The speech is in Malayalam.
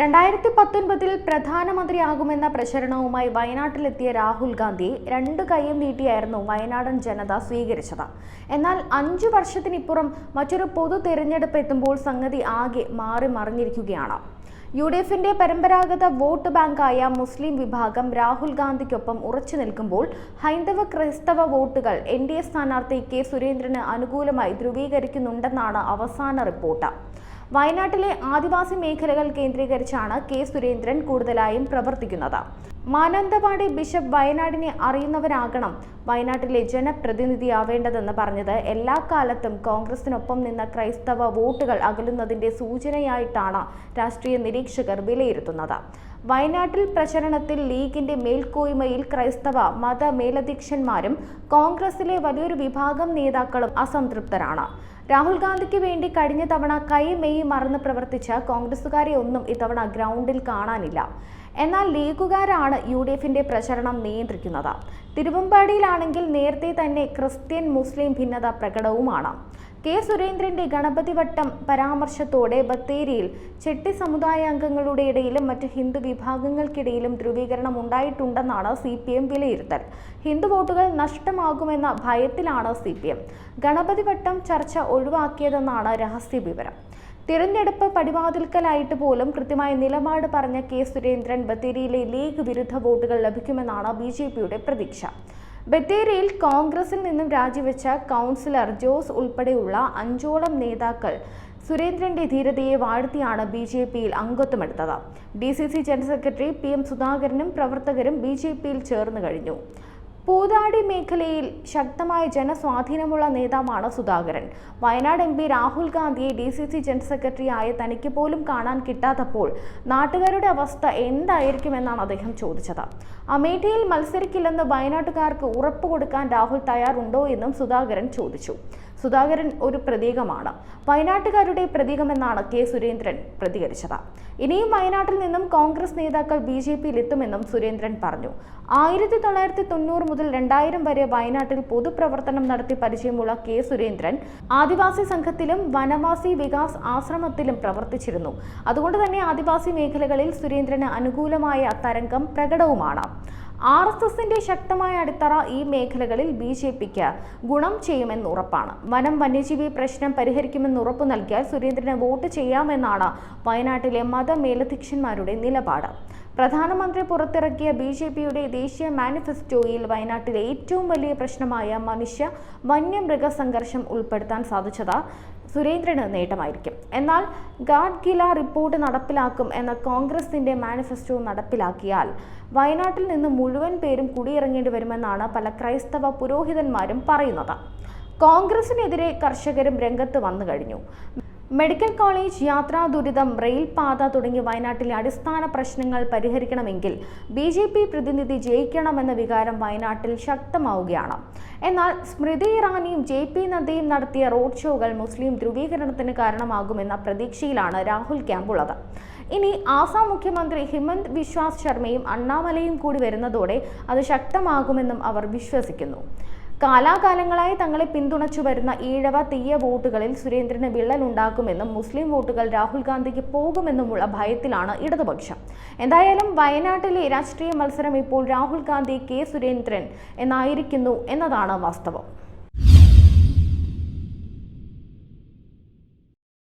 രണ്ടായിരത്തി പത്തൊൻപതിൽ പ്രധാനമന്ത്രിയാകുമെന്ന പ്രചരണവുമായി വയനാട്ടിലെത്തിയ രാഹുൽ ഗാന്ധി രണ്ട് കൈയും നീട്ടിയായിരുന്നു വയനാടൻ ജനത സ്വീകരിച്ചത്. എന്നാൽ അഞ്ചു വർഷത്തിനിപ്പുറം മറ്റൊരു പൊതു തെരഞ്ഞെടുപ്പ് എത്തുമ്പോൾ സംഗതി ആകെ മാറി മറിഞ്ഞിരിക്കുകയാണ്. യു ഡി എഫിന്റെ പരമ്പരാഗത വോട്ട് ബാങ്കായ മുസ്ലിം വിഭാഗം രാഹുൽ ഗാന്ധിക്കൊപ്പം ഉറച്ചു നിൽക്കുമ്പോൾ ഹൈന്ദവ ക്രൈസ്തവ വോട്ടുകൾ എൻ ഡി എ സ്ഥാനാർത്ഥി കെ സുരേന്ദ്രന് അനുകൂലമായി ധ്രുവീകരിക്കുന്നുണ്ടെന്നാണ് അവസാന റിപ്പോർട്ട്. വയനാട്ടിലെ ആദിവാസി മേഖലകൾ കേന്ദ്രീകരിച്ചാണ് കെ സുരേന്ദ്രൻ കൂടുതലായും പ്രവർത്തിക്കുന്നത്. മാനന്തവാടി ബിഷപ്പ് വയനാടിനെ അറിയുന്നവരാകണം വയനാട്ടിലെ ജനപ്രതിനിധിയാവേണ്ടതെന്ന് പറഞ്ഞത് എല്ലാ കാലത്തും കോൺഗ്രസിനൊപ്പം നിന്ന ക്രൈസ്തവ വോട്ടുകൾ അകലുന്നതിന്റെ സൂചനയായിട്ടാണ് രാഷ്ട്രീയ നിരീക്ഷകർ വിലയിരുത്തുന്നത്. വയനാട്ടിൽ പ്രചരണത്തിൽ ലീഗിന്റെ മേൽക്കോയ്മയിൽ ക്രൈസ്തവ മത മേലധ്യക്ഷന്മാരും കോൺഗ്രസിലെ വലിയൊരു വിഭാഗം നേതാക്കളും അസംതൃപ്തരാണ്. രാഹുൽ ഗാന്ധിക്ക് വേണ്ടി കഴിഞ്ഞ തവണ കൈ മെയ് മറന്ന് പ്രവർത്തിച്ച കോൺഗ്രസുകാരെ ഒന്നും ഇത്തവണ ഗ്രൗണ്ടിൽ കാണാനില്ല. എന്നാൽ ലീഗുകാരാണ് യു ഡി എഫിന്റെ പ്രചരണം നിയന്ത്രിക്കുന്നത്. തിരുവമ്പാടിയിലാണെങ്കിൽ നേരത്തെ തന്നെ ക്രിസ്ത്യൻ മുസ്ലിം ഭിന്നത പ്രകടവുമാണ്. കെ. സുരേന്ദ്രന്റെ ഗണപതി വട്ടം പരാമർശത്തോടെ ബത്തേരിയിൽ ചെട്ടി സമുദായ അംഗങ്ങളുടെ ഇടയിലും മറ്റ് ഹിന്ദു വിഭാഗങ്ങൾക്കിടയിലും ധ്രുവീകരണം ഉണ്ടായിട്ടുണ്ടെന്നാണ് സി പി എം വിലയിരുത്തൽ. ഹിന്ദു വോട്ടുകൾ നഷ്ടമാകുമെന്ന ഭയത്തിലാണ് സി പി എം. ഗണപതി വട്ടം ചർച്ച ഒഴിവാക്കിയതെന്നാണ് രഹസ്യ വിവരം തിരഞ്ഞെടുപ്പ് പടിവാതിൽക്കലായിട്ട് പോലും കൃത്യമായ നിലപാട് പറഞ്ഞ കെ സുരേന്ദ്രൻ ബത്തേരിയിലെ ലീഗ് വിരുദ്ധ വോട്ടുകൾ ലഭിക്കുമെന്നാണ് ബി ജെ പിയുടെ പ്രതീക്ഷ. ബത്തേരിയിൽ കോൺഗ്രസിൽ നിന്നും രാജിവെച്ച കൗൺസിലർ ജോസ് ഉൾപ്പെടെയുള്ള അഞ്ചോളം നേതാക്കൾ സുരേന്ദ്രന്റെ ധീരതയെ വാഴ്ത്തിയാണ് ബി ജെ പിയിൽ അംഗത്വമെടുത്തത്. D C C general secretary P M സുധാകരനും പ്രവർത്തകരും ബി ജെ പിയിൽ ചേർന്ന് കഴിഞ്ഞു. പൂതാടി മേഖലയിൽ ശക്തമായ ജനസ്വാധീനമുള്ള നേതാവാണ് സുധാകരൻ. വയനാട് എം പി രാഹുൽ ഗാന്ധിയെ D C C general secretary ആയ തനിക്ക് പോലും കാണാൻ കിട്ടാത്തപ്പോൾ നാട്ടുകാരുടെ അവസ്ഥ എന്തായിരിക്കുമെന്നാണ് അദ്ദേഹം ചോദിച്ചത്. അമേഠിയിൽ മത്സരിക്കില്ലെന്ന് വയനാട്ടുകാർക്ക് ഉറപ്പ് കൊടുക്കാൻ രാഹുൽ തയ്യാറുണ്ടോ എന്നും സുധാകരൻ ചോദിച്ചു. സുധാകരൻ ഒരു പ്രതീകമാണ്. വയനാട്ടുകാരുടെ പ്രതീകമെന്നാണ് കെ സുരേന്ദ്രൻ പ്രതികരിച്ചത്. ഇനിയും വയനാട്ടിൽ നിന്നും കോൺഗ്രസ് നേതാക്കൾ ബി ജെ പിയിൽ എത്തുമെന്നും സുരേന്ദ്രൻ പറഞ്ഞു. ആയിരത്തി തൊള്ളായിരത്തി തൊണ്ണൂറ് മുതൽ രണ്ടായിരം വരെ വയനാട്ടിൽ പൊതുപ്രവർത്തനം നടത്തി പരിചയമുള്ള കെ സുരേന്ദ്രൻ ആദിവാസി സംഘത്തിലും വനവാസി വികാസ് ആശ്രമത്തിലും പ്രവർത്തിച്ചിരുന്നു. അതുകൊണ്ട് തന്നെ ആദിവാസി മേഖലകളിൽ സുരേന്ദ്രന് അനുകൂലമായ തരംഗം പ്രകടവുമാണ്. ആർ എസ് എസിന്റെ ശക്തമായ അടിത്തറ ഈ മേഖലകളിൽ ബി ജെ പിക്ക് ഗുണം ചെയ്യുമെന്ന് ഉറപ്പാണ്. വനം വന്യജീവി പ്രശ്നം പരിഹരിക്കുമെന്ന് ഉറപ്പു നൽകിയാൽ സുരേന്ദ്രന് വോട്ട് ചെയ്യാമെന്നാണ് വയനാട്ടിലെ മതമേലധ്യക്ഷന്മാരുടെ നിലപാട്. പ്രധാനമന്ത്രി പുറത്തിറക്കിയ ബി ജെ പിയുടെ ദേശീയ മാനിഫെസ്റ്റോയിൽ വയനാട്ടിലെ ഏറ്റവും വലിയ പ്രശ്നമായ മനുഷ്യ വന്യമൃഗ സംഘർഷം ഉൾപ്പെടുത്താൻ സാധിച്ചത് സുരേന്ദ്രന് നേട്ടമായിരിക്കും. എന്നാൽ ഗാഡ്ഗില റിപ്പോർട്ട് നടപ്പിലാക്കും എന്ന കോൺഗ്രസിന്റെ മാനിഫെസ്റ്റോ നടപ്പിലാക്കിയാൽ വയനാട്ടിൽ നിന്ന് മുഴുവൻ പേരും കുടിയിറങ്ങേണ്ടി വരുമെന്നാണ് പല ക്രൈസ്തവ പുരോഹിതന്മാരും പറയുന്നത്. കോൺഗ്രസിനെതിരെ കർഷകരും രംഗത്ത് വന്നു കഴിഞ്ഞു. മെഡിക്കൽ കോളേജ് യാത്രാ ദുരിതം റെയിൽപാത തുടങ്ങി വയനാട്ടിലെ അടിസ്ഥാന പ്രശ്നങ്ങൾ പരിഹരിക്കണമെങ്കിൽ ബി ജെ പി പ്രതിനിധി ജയിക്കണമെന്ന വികാരം വയനാട്ടിൽ ശക്തമാവുകയാണ്. എന്നാൽ സ്മൃതി ഇറാനിയും ജെ പി നദ്ദയും നടത്തിയ റോഡ് ഷോകൾ മുസ്ലിം ധ്രുവീകരണത്തിന് കാരണമാകുമെന്ന പ്രതീക്ഷയിലാണ് രാഹുൽ ക്യാമ്പുള്ളത്. ഇനി ആസാം മുഖ്യമന്ത്രി ഹിമന്ത് വിശ്വാസ് ശർമ്മയും അണ്ണാമലയും കൂടി വരുന്നതോടെ അത് ശക്തമാകുമെന്നും അവർ വിശ്വസിക്കുന്നു. കാലാകാലങ്ങളായി തങ്ങളെ പിന്തുണച്ചു വരുന്ന ഈഴവ തീയ വോട്ടുകളിൽ സുരേന്ദ്രന് വിള്ളൽ ഉണ്ടാക്കുമെന്നും മുസ്ലിം വോട്ടുകൾ രാഹുൽ ഗാന്ധിക്ക് പോകുമെന്നുമുള്ള ഭയത്തിലാണ് ഇടതുപക്ഷം. എന്തായാലും വയനാട്ടിലെ രാഷ്ട്രീയ മത്സരം ഇപ്പോൾ രാഹുൽ ഗാന്ധി കെ സുരേന്ദ്രൻ എന്നായിരിക്കുന്നു എന്നതാണ് വാസ്തവം.